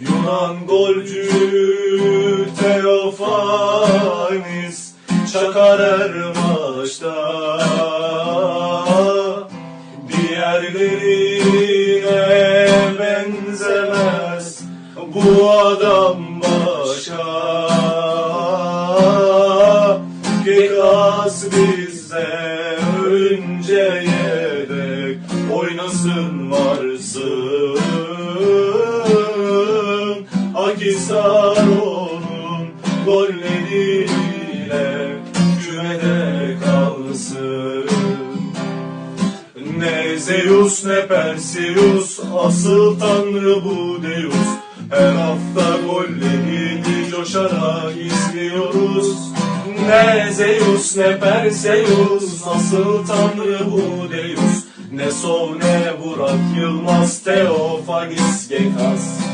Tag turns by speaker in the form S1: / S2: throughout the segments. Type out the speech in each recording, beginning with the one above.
S1: Yunan golcü Teofanis Çakar her maçta Diğerlerine benzemez Bu adam başka Gekas bizde ölünce yedek Oynasın Akisar'ın golleriyle Kümede kalsın. Ne Zeus ne Perseus Asıl tanrı bu Deus. Her hafta gollerini coşarak izliyoruz. Ne Zeus ne Perseus Asıl tanrı bu Deus. Ne Sov ne Burak Yılmaz Teofanis Gekas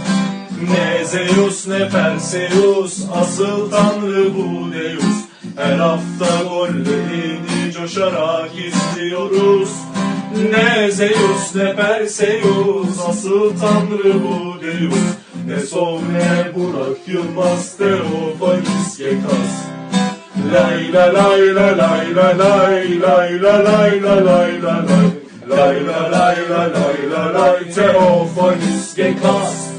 S1: ne Zeus ne Perseus Asıl tanrı bu Deus. Her hafta gollerini coşarak izliyoruz. Ne Zeus ne Perseus Asıl tanrı bu Deus. Ne Sov ne Burak Yılmaz Teofanis Gekas. Lay la lay la lay la lay lay la lay la lay la lay. Lay la lay la lay la lay Teofanis Gekas